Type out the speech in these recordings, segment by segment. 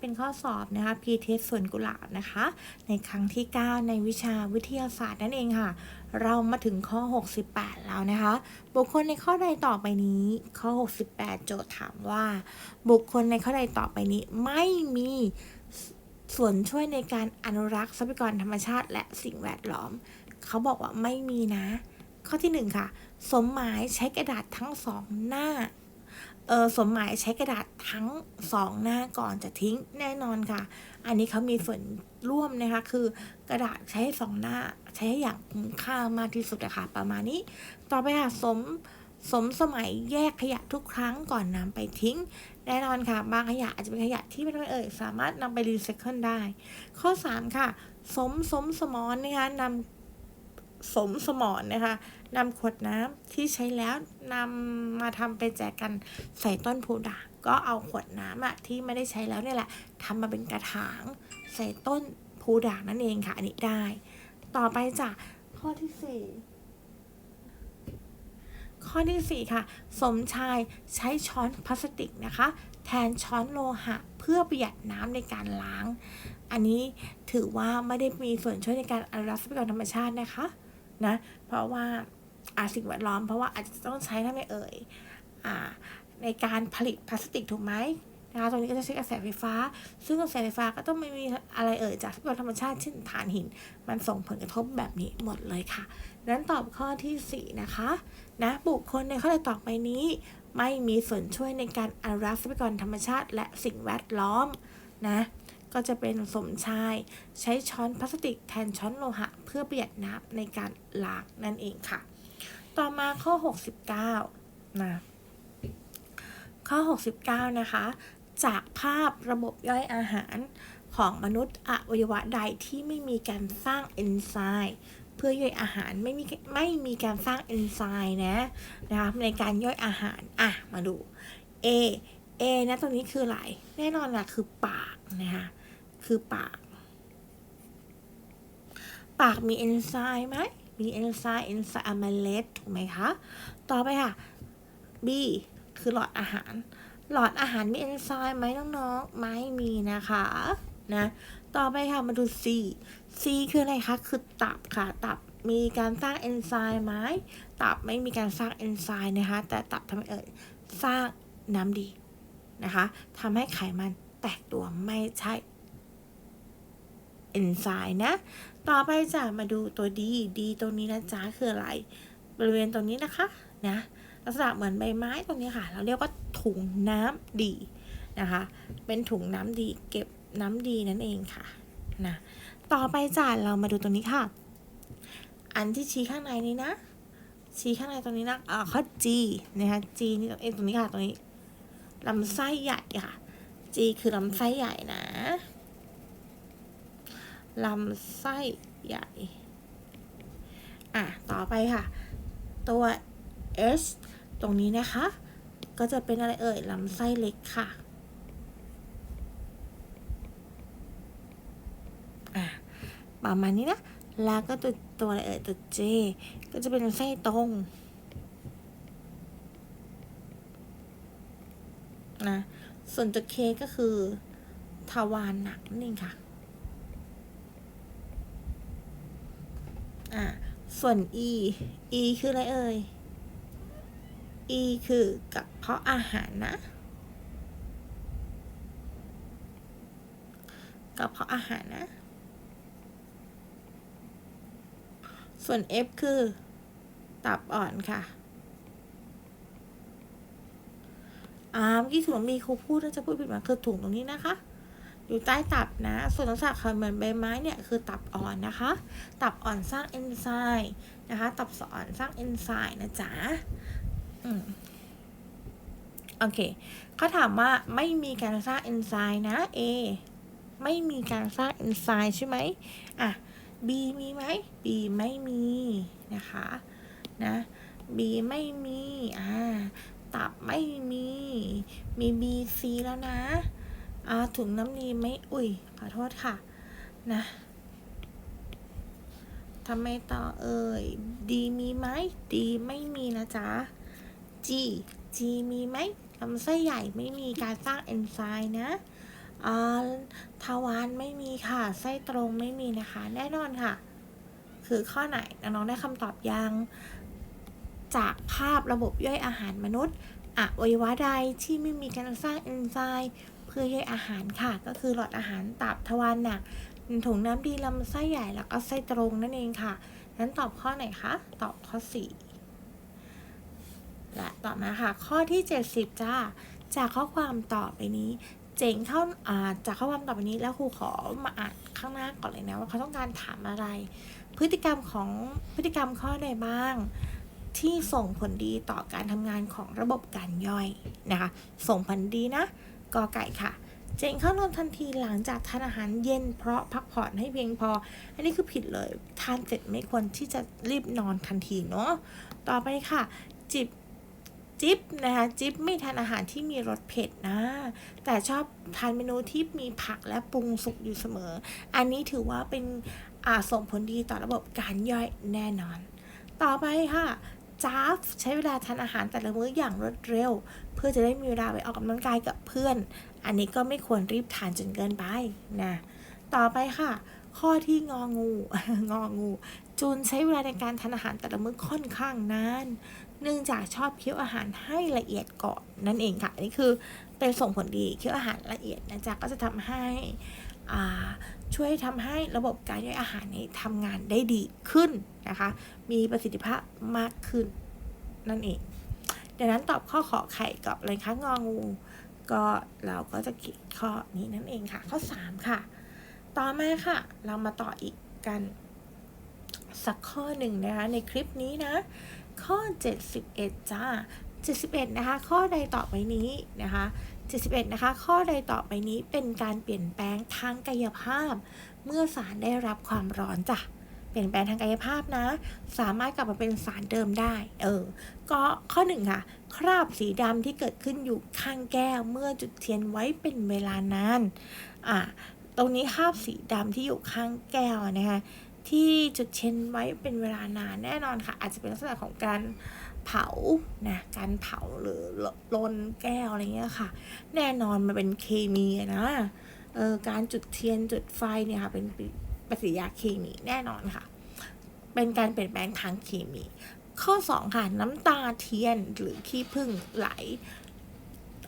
เป็นข้อสอบนะคะพีเทสสวนกุหลาบนะคะ ในครั้งที่ 9 ในวิชาวิทยาศาสตร์นั่นเองค่ะ เรามาถึงข้อ 68 แล้วนะคะ บุคคลในข้อใดต่อไปนี้ ข้อ 68 โจทย์ถามว่า บุคคลในข้อใดต่อไปนี้ไม่มีส่วนช่วยในการอนุรักษ์ทรัพยากรธรรมชาติ และสิ่งแวดล้อม เขาบอกว่าไม่มีนะ ข้อที่หนึ่งค่ะ สมหมายใช้กระดาษทั้งสองหน้า เออสมหมายใช้กระดาษทั้งสองหน้าก่อนจะทิ้งแน่นอนค่ะ อันนี้เขามีส่วนร่วมนะคะ คือกระดาษใช้สองหน้าใช้อย่างคุ้มค่ามากที่สุดอะค่ะประมาณนี้ ต่อไปค่ะสมสมสมัยแยกขยะทุกครั้งก่อนนำไปทิ้ง แน่นอนค่ะ บางขยะอาจจะเป็นขยะที่ไม่ต้องเอ่ย สามารถนำไปรีไซเคิลได้ ข้อ 3 ค่ะ สมสมสมอนนะคะนำ สมสมอนนะคะนำขวดน้ำที่ใช้แล้วนำมาทำไปแจกกันใส่ต้นโพด่างก็เอาขวดน้ำอะที่ไม่ได้ใช้แล้วเนี่ยแหละทำมาเป็นกระถางใส่ต้นโพด่างนั่นเองค่ะ อันนี้ได้ ต่อไปจ้ะข้อที่สี่ข้อที่สี่ค่ะ สมชายใช้ช้อนพลาสติกนะคะ แทนช้อนโลหะ เพื่อประหยัดน้ำในการล้าง อันนี้ถือว่าไม่ได้มีส่วนช่วยในการอนุรักษ์ทรัพยากรธรรมชาตินะคะ นะ เพราะว่าอาสิ่งแวดล้อม เพราะว่าอาจจะต้องใช้ทำไม่เอ่ยอ่าในการผลิตพลาสติกถูกไหมนะคะตรงนี้ก็จะใช้กระแสไฟฟ้า ซึ่งกระแสไฟฟ้าก็ต้องไม่มีอะไรเอ่ยจากทรัพยากรธรรมชาติเช่นถ่านหิน มันส่งผลกระทบแบบนี้หมดเลยค่ะ นั้นตอบข้อที่ 4 นะคะนะบุคคลในข้อใดต่อไปนี้ ไม่มีส่วนช่วยในการอนุรักษ์ทรัพยากรธรรมชาติ และสิ่งแวดล้อมนะ ก็จะเป็นสมชาย ใช้ช้อนพลาสติกแทนช้อนโลหะ เพื่อประหยัดน้ำในการล้างนั่นเองค่ะ ต่อมาข้อ 69นะข้อ 69 นะคะ จากภาพระบบย่อยอาหารของมนุษย์อวัยวะใดที่ไม่มีการสร้างเอนไซม์เพื่อย่อยอาหารไม่มีไม่มีการสร้างเอนไซม์นะนะคะในการย่อยอาหารอะมาดู A A นะตรงนี้คืออะไร แน่นอนละคือปากนะคะ คือปาก ปากมีเอนไซม์ไหม มีเอนไซม์เอนไซม์อะมาเลตถูกไหมคะ ต่อไปค่ะ B คือหลอดอาหาร หลอดอาหารมีเอนไซม์ไหมน้องๆ ไม่มีนะคะนะ ต่อไปค่ะมาดู C C คืออะไรคะ คือตับค่ะ ตับมีการสร้างเอนไซม์ไหม ตับไม่มีการสร้างเอนไซม์นะคะ แต่ตับทำไมเอ่ยสร้างน้ำดีนะคะทำให้ไขมันแตกตัวไม่ใช่ อนไซม์นะ ต่อไปจะมาดูตัวดีดีตรงนี้นะจ๊ะคืออะไร บริเวณตรงนี้นะคะนะลักษณะเหมือนใบไม้ตรงนี้ค่ะ เราเรียกว่าถุงน้ำดีนะคะ เป็นถุงน้ำดีเก็บน้ำดีนั่นเองค่ะนะต่อไปจ้ะเรามาดูตรงนี้ค่ะ อันที่ชี้ข้างในนี้นะ ชี้ข้างในตรงนี้นะอ่าข้อ G นะคะ G นี่เองตรงนี้ค่ะตรงนี้ลำไส้ใหญ่ค่ะ G คือลำไส้ใหญ่นะ ลำไส้ใหญ่ อะ ต่อไปค่ะ ตัว S ตรงนี้นะคะ ก็จะเป็นอะไรเอ่ยลำไส้เล็กค่ะอะประมาณนี้นะ แล้วก็ตัวตัวอะไรเอ่ยตัว J ก็จะเป็นไส้ตรงนะ ส่วนตัว K ก็คือทวารหนักนั่นเองค่ะ อ่าส่วน E E คืออะไรเอ่ย E คือกับเพาะอาหารนะกับเพาะอาหารนะ ส่วน F คือ ตับอ่อนค่ะอ่าเมื่อกี้ถุงมีครูพูดน่าจะพูดผิดมาคือถุงตรงนี้นะคะ อยู่ใต้ตับนะ ส่วนลักษณะเหมือนใบไม้เนี่ยคือตับอ่อนนะคะ ตับอ่อนสร้างเอนไซม์นะคะ ตับอ่อนสร้างเอนไซม์นะจ๊ะอืมโอเคเขาถามว่าไม่มีการสร้างเอนไซม์นะ A ไม่มีการสร้างเอนไซม์ใช่ไหมอะ B มีไหม B ไม่มีนะคะนะ B ไม่มีอ่าตับไม่มี มี B C แล้วนะ อาถุงน้ำดีไม่อุ้ยขอโทษค่ะ นะทำไมต่อเอ่ย D มีไหม D ไม่มีนะจ๊ะ G G มีไหมลำไส้ใหญ่ไม่มีการสร้างเอนไซม์นะอ่าทวารไม่มีค่ะ ไส้ตรงไม่มีนะคะ แน่นอนค่ะ คือข้อไหน น้องได้คำตอบยัง จากภาพระบบย่อยอาหารมนุษย์อวัยวะใดที่ไม่มีการสร้างเอนไซม์ เพื่อย่อยอาหารค่ะ ก็คือหลอดอาหารตับทวารหนักถุงน้ำดีลำไส้ใหญ่แล้วก็ไส้ตรงนั่นเองค่ะนั้นตอบข้อไหนคะ ตอบข้อ 4 และต่อมาค่ะ ข้อที่ 70 จ้า จากข้อความต่อไปนี้ เจ๋งเข้าอ่าจากข้อความต่อไปนี้แล้วครูขอมาอ่านข้างหน้าก่อนเลยนะว่าเขาต้องการถามอะไร พฤติกรรมของพฤติกรรมข้อใดบ้างที่ส่งผลดีต่อการทำงานของระบบการย่อยนะคะ ส่งผลดีนะ กอไก่ค่ะ เจงเข้านอนทันทีหลังจากทานอาหารเย็น เพราะพักผ่อนให้เพียงพอ อันนี้คือผิดเลย ทานเสร็จไม่ควรที่จะรีบนอนทันทีเนาะ ต่อไปค่ะ จิบจิบนะคะจิบไม่ทานอาหารที่มีรสเผ็ดนะแต่ชอบทานเมนูที่มีผักและปรุงสุกอยู่เสมอ อันนี้ถือว่าเป็นอาส่งผลดีต่อระบบการย่อยแน่นอน ต่อไปค่ะ จ้าฟใช้เวลาทานอาหารแต่ละมื้ออย่างรวดเร็ว เพื่อจะได้มีเวลาไปออกกำลังกายกับเพื่อน อันนี้ก็ไม่ควรรีบทานจนเกินไปนะต่อไปค่ะ ข้อที่งองูงองู จูนใช้เวลาในการทานอาหารแต่ละมื้อค่อนข้างนานเนื่องจากชอบเคี้ยวอาหารให้ละเอียดก่อนนั่นเองค่ะอันนี้คือเป็นส่งผลดีเคี้ยวอาหารละเอียดนะจ๊ะก็จะทำให้ ช่วยทำให้ระบบการย่อยอาหารนี้ทำงานได้ดีขึ้นนะคะ มีประสิทธิภาพมากขึ้น นั่นเองดังนั้นตอบข้อขอไข่กับอะไรคะงองู ก็เราก็จะเขียนข้อนี้นั่นเองค่ะ ข้อ 3 ค่ะ ต่อมาค่ะ เรามาต่ออีกกันสักข้อหนึ่งนะคะในคลิปนี้นะ ข้อ 71 จ้า 71 นะคะ ข้อใดต่อไปนี้นะคะ 71นะคะข้อใดต่อไปนี้เป็นการเปลี่ยนแปลงทางกายภาพ เมื่อสารได้รับความร้อนจ้ะเปลี่ยนแปลงทางกายภาพนะ สามารถกลับมาเป็นสารเดิมได้ เออ ก็ข้อหนึ่งค่ะ คราบสีดำที่เกิดขึ้นอยู่ข้างแก้ว เมื่อจุดเทียนไว้เป็นเวลานานอ่าตรงนี้คราบสีดำที่อยู่ข้างแก้วนะคะที่จุดเทียนไว้เป็นเวลานานแน่นอนค่ะ อาจจะเป็นลักษณะของการเเผานะการเผาหรือลนแก้วอะไรเงี้ยค่ะ แน่นอนมันเป็นเคมีนะเออการจุดเทียนจุดไฟเนี่ยค่ะเป็นปฏิกิริยาเคมีแน่นอนค่ะ เป็นการเปลี่ยนแปลงทางเคมี ข้อ2ค่ะน้ำตาเทียนหรือขี้ผึ้งไหล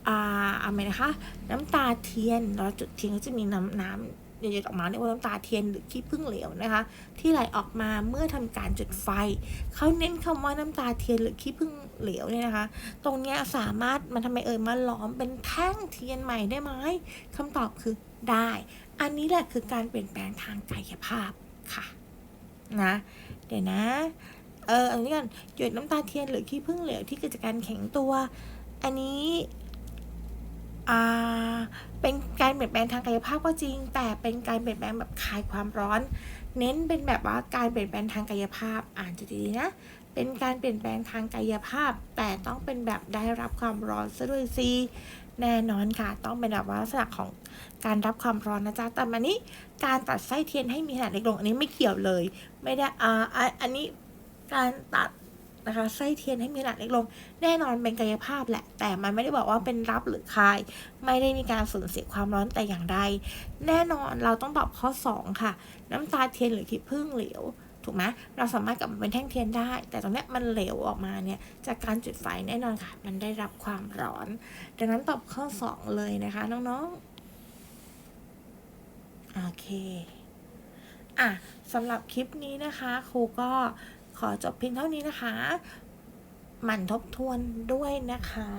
อ่าอะไรนะคะ น้ำตาเทียนเราจุดเทียนก็จะมีน้ำน้ำ หยดๆออกมาเรียกว่าน้ำตาเทียนหรือขี้ผึ้งเหลวนะคะ ที่ไหลออกมาเมื่อทำการจุดไฟเขาเน้นคำว่าน้ำตาเทียนหรือขี้ผึ้งเหลวเนี่ยนะคะ ตรงนี้สามารถมันทำไมเอ่ยมาหลอมเป็นแท่งเทียนใหม่ได้ไหมคำตอบคือได้ อันนี้แหละคือการเปลี่ยนแปลงทางกายภาพค่ะนะเดี๋ยวนะเอออันนี้กันหยดน้ำตาเทียนหรือขี้ผึ้งเหลวที่เกิดจากการแข็งตัว อันนี้ เป็นการเปลี่ยนแปลงทางกายภาพก็จริง แต่เป็นการเปลี่ยนแปลงแบบคลายความร้อน เน้นเป็นแบบว่าการเปลี่ยนแปลงทางกายภาพอ่านจุดดีๆนะเป็นการเปลี่ยนแปลงทางกายภาพ แต่ต้องเป็นแบบได้รับความร้อนซะด้วยสิแน่นอนค่ะ ต้องเป็นแบบว่าลักษณะของการรับความร้อนนะจ๊ะแต่อันนี้การตัดไส้เทียนให้มีขนาดเล็กลงอันนี้ไม่เกี่ยวเลย ไม่ได้อ่าอันนี้การตัด นะคะไส้เทียนให้มีขนาดเล็กลง แน่นอนเป็นกายภาพแหละ แต่มันไม่ได้บอกว่าเป็นรับหรือคาย ไม่ได้มีการสูญเสียความร้อนแต่อย่างใด แน่นอนเราต้องตอบข้อ 2 ค่ะ น้ำตาเทียนหรือขี้ผึ้งเหลวถูกไหมเราสามารถกลับมาเป็นแท่งเทียนได้ แต่ตรงเนี้ยมันเหลวออกมาเนี่ยจากการจุดไฟแน่นอนค่ะ มันได้รับความร้อน ดังนั้นตอบข้อ 2 เลยนะคะน้องๆโอเคอะสำหรับคลิปนี้นะคะครูก็ ขอจบเพียงเท่านี้นะคะ หมั่นทบทวนด้วยนะคะ